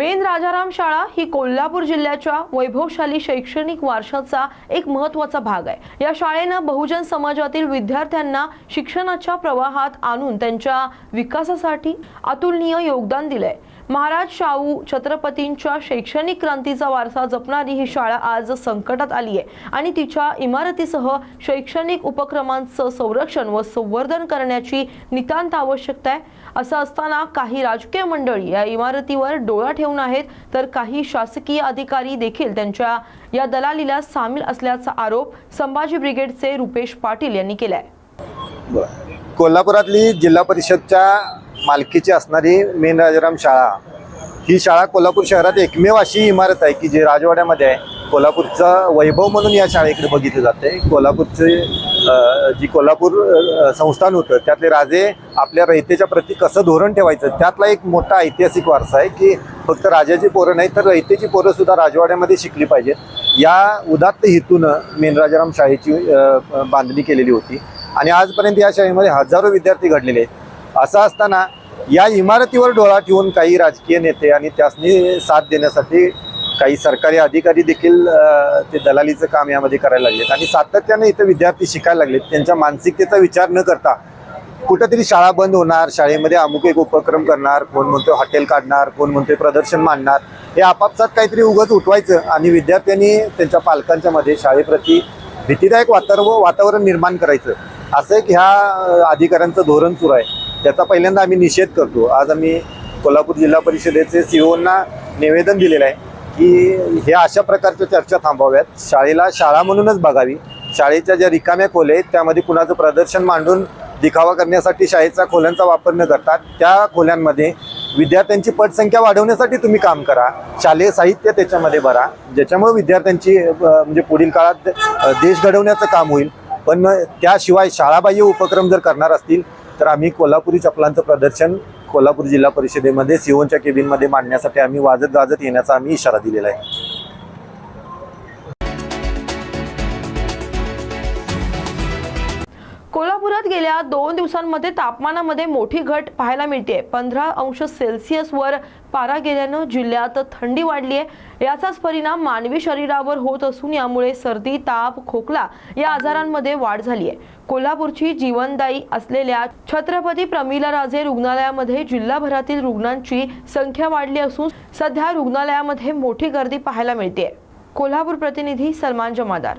Main Rajaram शाळा ही कोल्हापूर जिल्ह्याच्या वैभवशाली शैक्षणिक वारशाचा एक महत्त्वाचा भाग आहे. या शाळेनं बहुजन समाजातील विद्यार्थ्यांना शिक्षणाच्या प्रवाहात आणून त्यांच्या विकासासाठी अतुलनीय योगदान दिलंय. महाराज शाहू छत्रपतींच्या शैक्षणिक क्रांतीचा वारसा जपणारी ही शाळा आज संकटात आली आहे आणि तिच्या इमारतीसह शैक्षणिक उपक्रमांचं संरक्षण व संवर्धन करण्याची नितांत आवश्यकता आहे. असं असताना काही राजकीय मंडळी या इमारतीवर डोळा ठेवून आहेत तर काही शासकीय अधिकारी देखील त्यांच्या या दलालीला सामील असल्याचा आरोप संभाजी ब्रिगेडचे रुपेश पाटील यांनी केलाय. कोल्हापुरातली जिल्हा परिषदच्या मालकीची असणारी मेन राजाराम शाळा. ही शाळा कोल्हापूर शहरात एकमेव अशी इमारत आहे की जी राजवाड्यामध्ये आहे. कोल्हापूरचं वैभव म्हणून या शाळेकडे बघितलं जाते. कोल्हापूरचे जी कोल्हापूर संस्थान होतं त्यातले राजे आपल्या रयतेच्या प्रती कसं धोरण ठेवायचं त्यातला एक मोठा ऐतिहासिक वारसा आहे की फक्त राजाची पोरं नाही तर रयतेची पोरं सुद्धा राजवाड्यामध्ये शिकली पाहिजेत. या उदात्त हेतूनं मेन राजाराम शाळेची बांधणी केलेली होती. आणि आजपर्यंत या शाळेमध्ये हजारो विद्यार्थी घडलेले आहेत. असं असताना या इमारतीवर डोळा ठेवून काही राजकीय नेते आणि त्यासनी साथ देण्यासाठी काही सरकारी अधिकारी देखील ते दलालीचं काम यामध्ये करायला लागलेत. आणि सातत्याने इथं विद्यार्थी शिकायला लागलेत. त्यांच्या मानसिकतेचा विचार न करता कुठंतरी शाळा बंद होणार शाळेमध्ये अमुक एक उपक्रम करणार कोण म्हणतोय हॉटेल काढणार कोण म्हणतोय प्रदर्शन मांडणार हे आपापसात काहीतरी उगत उठवायचं आणि विद्यार्थ्यांनी त्यांच्या पालकांच्या मध्ये शाळेप्रती भीतीदायक वातावरण वातावरण निर्माण करायचं. असं एक ह्या अधिकाऱ्यांचं धोरण सुरू आहे. त्याचा पहिल्यांदा आम्ही निषेध करतो. आज आम्ही कोल्हापूर जिल्हा परिषदेचे सीओना निवेदन दिलेलं आहे की हे अशा प्रकारच्या चर्चा थांबाव्यात शाळेला शाळा म्हणूनच बघावी. शाळेच्या ज्या रिकाम्या खोल्या आहेत त्यामध्ये कुणाचं प्रदर्शन मांडून दिखावा करण्यासाठी शाळेचा खोल्यांचा वापर न करता त्या खोल्यांमध्ये विद्यार्थ्यांची पटसंख्या वाढवण्यासाठी तुम्ही काम करा. शालेय साहित्य त्याच्यामध्ये भरा. ज्याच्यामुळे विद्यार्थ्यांची म्हणजे पुढील काळात देश घडवण्याचं काम होईल. पण त्याशिवाय शाळाबाह्य उपक्रम जर करणार असतील तर आम्ही कोल्हापुरी चपलांचं प्रदर्शन कोल्हापूर जिल्हा परिषदेमध्ये सिओनच्या केबिनमध्ये मांडण्यासाठी आम्ही वाजत गाजत येण्याचा आम्ही इशारा दिलेला आहे. कोल्हापुरात गेल्या दोन दिवसांमध्ये तापमानामध्ये मोठी घट पाहायला मिळते पंधरा अंश सेल्सिअसवर पारा गेल्यानं जिल्ह्यात थंडी वाढली आहे. याचाच परिणाम मानवी शरीरावर होत असून यामुळे सर्दी ताप खोकला या आजारांमध्ये वाढ झाली आहे. कोल्हापूरची जीवनदायी असलेल्या छत्रपती प्रमिलाराजे रुग्णालयामध्ये जिल्हाभरातील रुग्णांची संख्या वाढली असून सध्या रुग्णालयामध्ये मोठी गर्दी पाहायला मिळते कोल्हापूर प्रतिनिधी सलमान जमादार.